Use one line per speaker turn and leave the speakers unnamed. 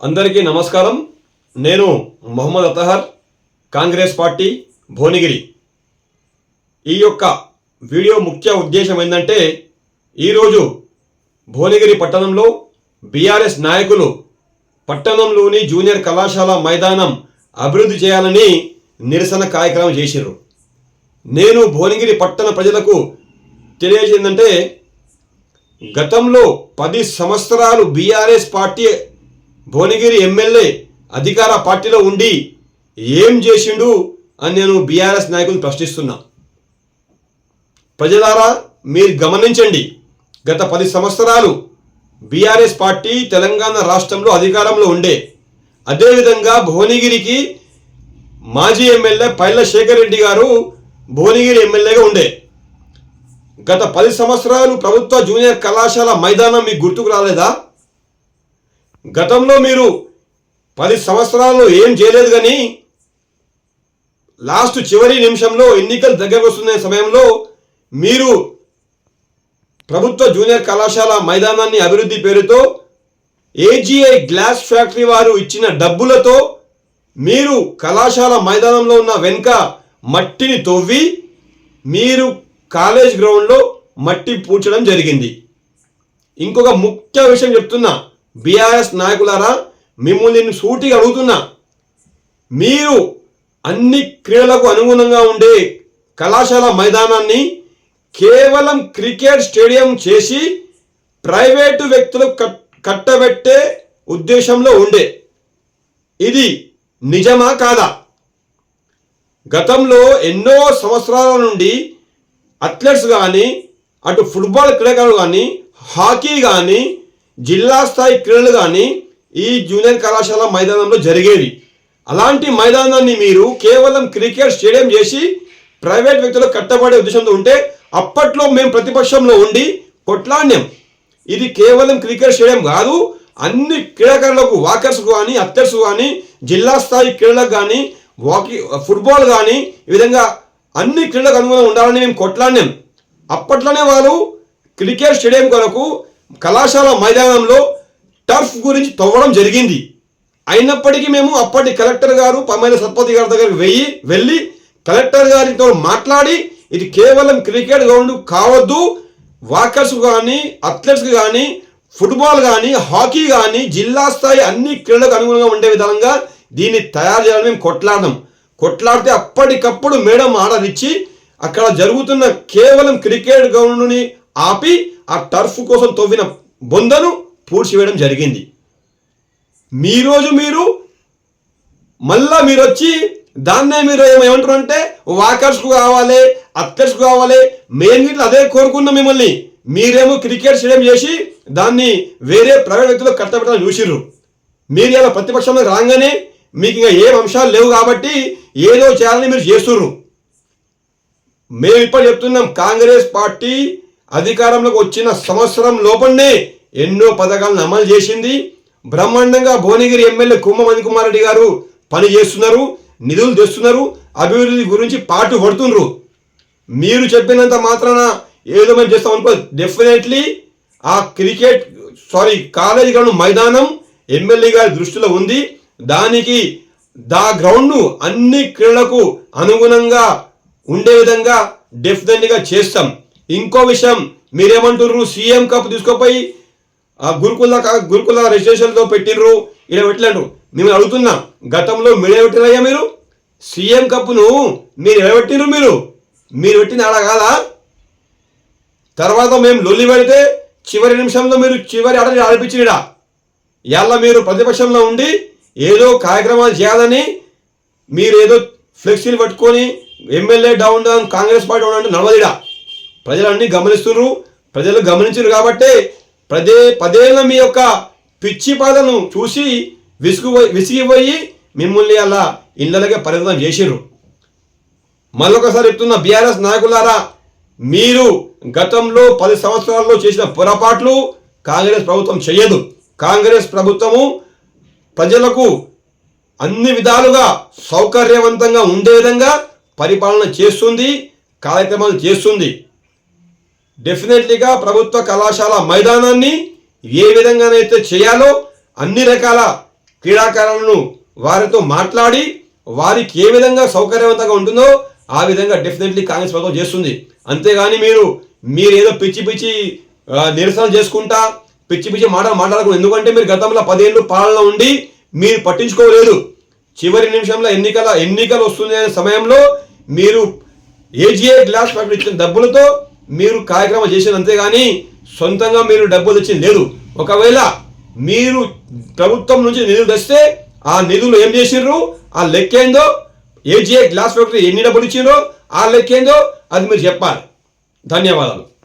అందరికీ నమస్కారం. నేను మొహమ్మద్ అతహర్ కాంగ్రెస్ పార్టీ భువనగిరి. ఈ యొక్క వీడియో ముఖ్య ఉద్దేశం ఏంటంటే ఈరోజు భువనగిరి పట్టణంలో బీఆర్ఎస్ నాయకులు పట్టణంలోని జూనియర్ కళాశాల మైదానం అభివృద్ధి చేయాలని నిరసన కార్యక్రమం చేసిర్రు. నేను భువనగిరి పట్టణ ప్రజలకు తెలియజేసిందంటే గతంలో పది సంవత్సరాలు బీఆర్ఎస్ పార్టీ భువనగిరి ఎమ్మెల్యే అధికార పార్టీలో ఉండి ఏం చేసిండు అని నేను బీఆర్ఎస్ నాయకులు ప్రశ్నిస్తున్నా. ప్రజలారా మీరు గమనించండి గత పది సంవత్సరాలు బీఆర్ఎస్ పార్టీ తెలంగాణ రాష్ట్రంలో అధికారంలో ఉండే అదేవిధంగా భువనగిరికి మాజీ ఎమ్మెల్యే పైల శేఖర్ రెడ్డి గారు భువనగిరి ఎమ్మెల్యేగా ఉండే. గత పది సంవత్సరాలు ప్రభుత్వ జూనియర్ కళాశాల మైదానం మీకు గుర్తుకు రాలేదా? గతంలో మీరు పది సంవత్సరాలు ఏం చేయలేదు కానీ లాస్ట్ చివరి నిమిషంలో ఎన్నికలు దగ్గరకు వస్తున్న సమయంలో మీరు ప్రభుత్వ జూనియర్ కళాశాల మైదానాన్ని అభివృద్ధి పేరుతో ఏజీఐ గ్లాస్ ఫ్యాక్టరీ వారు ఇచ్చిన డబ్బులతో మీరు కళాశాల మైదానంలో ఉన్న వెనుక మట్టిని తవ్వి మీరు కాలేజ్ గ్రౌండ్లో మట్టి పూడ్చడం జరిగింది. ఇంకొక ముఖ్య విషయం చెప్తున్నా. బీఆర్ఎస్ నాయకులారా మిమ్మల్ని నేను సూటిగా అడుగుతున్నా. మీరు అన్ని క్రీడలకు అనుగుణంగా ఉండే కళాశాల మైదానాన్ని కేవలం క్రికెట్ స్టేడియం చేసి ప్రైవేటు వ్యక్తులు కట్- కట్టబెట్టే ఉద్దేశంలో ఉండే. ఇది నిజమా కాదా? గతంలో ఎన్నో సంవత్సరాల నుండి అథ్లెట్స్ కానీ అటు ఫుట్బాల్ క్రీడాకారులు కానీ హాకీ కానీ జిల్లా స్థాయి క్రీడలు కానీ ఈ జూనియర్ కళాశాల మైదానంలో జరిగేది అలాంటి మైదానాన్ని మీరు కేవలం క్రికెట్ స్టేడియం చేసి ప్రైవేట్ వ్యక్తులకు కట్టబడే ఉద్దేశంతో ఉంటే అప్పట్లో మేము ప్రతిపక్షంలో ఉండి కొట్లాడినాం. ఇది కేవలం క్రికెట్ స్టేడియం కాదు అన్ని క్రీడాకారులకు వాకర్స్ కానీ అత్తర్స్ కానీ జిల్లా స్థాయి క్రీడలకు కానీ వాకి ఫుట్బాల్ కానీ ఈ విధంగా అన్ని క్రీడలకు అనుగుణంగా ఉండాలని మేము కొట్లాడినాం. అప్పట్లోనే వారు క్రికెట్ స్టేడియం కొరకు కళాశాల మైదానంలో టర్ఫ్ గురించి తవ్వడం జరిగింది. అయినప్పటికీ మేము అప్పటి కలెక్టర్ గారు పమ్మైన సత్పతి గారి దగ్గరికి వెయ్యి వెళ్ళి కలెక్టర్ గారితో మాట్లాడి ఇది కేవలం క్రికెట్ గ్రౌండ్ కావద్దు. వాకర్స్ కానీ అథ్లెట్స్ కానీ ఫుట్బాల్ కానీ హాకీ కానీ జిల్లా స్థాయి అన్ని క్రీడలకు అనుగుణంగా ఉండే విధంగా దీన్ని తయారు చేయాలని మేము కొట్లాడడం కొట్లాడితే అప్పటికప్పుడు మేడం ఆర్డర్ ఇచ్చి అక్కడ జరుగుతున్న కేవలం క్రికెట్ గ్రౌండ్ని ఆపి ఆ టర్ఫ్ కోసం తవ్విన బొందను పూడ్చివేయడం జరిగింది. మీ రోజు మీరు మళ్ళా మీరు వచ్చి దాన్నే మీరు ఏమంటారు అంటే వాకర్స్కు కావాలి అక్కర్స్కు కావాలి మేము ఇట్లా అదే కోరుకున్నాం మిమ్మల్ని. మీరేమో క్రికెట్ స్టేడియం చేసి దాన్ని వేరే ప్రైవేట్ వ్యక్తులకు కట్టబెట్టాలని చూసిర్రు. మీరు ఇలా ప్రతిపక్షంలో రాగానే మీకు ఇంకా ఏం అంశాలు లేవు కాబట్టి ఏదో చేయాలని మీరు చేస్తున్నారు మేము ఇప్పుడు చెప్తున్నాం కాంగ్రెస్ పార్టీ అధికారంలోకి వచ్చిన సంవత్సరం లోపలనే ఎన్నో పథకాలను అమలు చేసింది. బ్రహ్మాండంగా భువనగిరి ఎమ్మెల్యే కుమ్మ మణికుమార్ రెడ్డి గారు పని చేస్తున్నారు నిధులు తెస్తున్నారు అభివృద్ధి గురించి పాటు పడుతున్నారు మీరు చెప్పినంత మాత్రాన ఏదో మేము చేస్తాం అనుకో డెఫినెట్లీ ఆ క్రికెట్ సారీ కాలేజీ గ్రౌండ్ మైదానం ఎమ్మెల్యే గారి దృష్టిలో ఉంది. దానికి దా గ్రౌండ్ను అన్ని క్రీడలకు అనుగుణంగా ఉండే విధంగా డెఫినెట్గా చేస్తాం. ఇంకో విషయం మీరేమంటున్నారు సీఎం కప్ తీసుకుపోయి ఆ గురుకుల కా- గురుకుల రిజిస్ట్రేషన్తో పెట్టినరు ఇలా పెట్టలేండ్రు మేము అడుగుతున్నా గతంలో మీరే పెట్టినయ్యా మీరు? సీఎం కప్ను మీరు ఎలా మీరు? మీరు పెట్టిన ఆడ కాదా? తర్వాత మేము లొల్లి పెడితే చివరి నిమిషంలో మీరు చివరి ఆట ఆడిపించిరా ఇవాళ మీరు ప్రతిపక్షంలో ఉండి ఏదో కార్యక్రమాలు చేయాలని మీరు ఏదో ఫ్లెక్సీలు పట్టుకొని MLA down down Congress party down నడవదిడా ప్రజలన్నీ గమనిస్తున్నారు ప్రజలు గమనించారు కాబట్టే పదే పదేళ్ళ మీ యొక్క పిచ్చి పాదను చూసి విసుగు విసిగిపోయి మిమ్మల్ని అలా ఇళ్ళకే పరిమితం చేసిర్రు. మరొకసారి చెప్తున్న బీఆర్ఎస్ నాయకులారా మీరు గతంలో పది సంవత్సరాల్లో చేసిన పొరపాట్లు కాంగ్రెస్ ప్రభుత్వం చేయదు. కాంగ్రెస్ ప్రభుత్వము ప్రజలకు అన్ని విధాలుగా సౌకర్యవంతంగా ఉండే విధంగా పరిపాలన చేస్తుంది కార్యక్రమాలు చేస్తుంది. డెఫినెట్లీగా ప్రభుత్వ కళాశాల మైదానాన్ని ఏ విధంగానైతే చేయాలో అన్ని రకాల క్రీడాకారులను వారితో మాట్లాడి వారికి ఏ విధంగా సౌకర్యవంతంగా ఉంటుందో ఆ విధంగా డెఫినెట్లీ కాంగ్రెస్ ప్రభుత్వం చేస్తుంది. అంతేగాని మీరు మీరు ఏదో పిచ్చి పిచ్చి నిరసన చేసుకుంటా పిచ్చి పిచ్చి మాటలు మాట్లాడకూడదు. ఎందుకంటే మీరు గతంలో పదేళ్ళు పాలన ఉండి మీరు పట్టించుకోలేదు. చివరి నిమిషంలో ఎన్నికల ఎన్నికలు వస్తుంది అనే సమయంలో మీరు ఏజీఏ గ్లాస్ ఫ్యాక్టరీ ఇచ్చిన డబ్బులతో మీరు కార్యక్రమం చేసిన అంతేగాని సొంతంగా మీరు డబ్బులు తెచ్చింది లేదు. ఒకవేళ మీరు ప్రభుత్వం నుంచి నిధులు తెస్తే ఆ నిధులు ఏం చేసిర్రు? ఆ లెక్క ఏందో? ఏజీఏ గ్లాస్ ఫ్యాక్టరీ ఎన్ని డబ్బులు ఇచ్చిండ్రో ఆ లెక్క ఏందో? అది మీరు చెప్పాలి. ధన్యవాదాలు.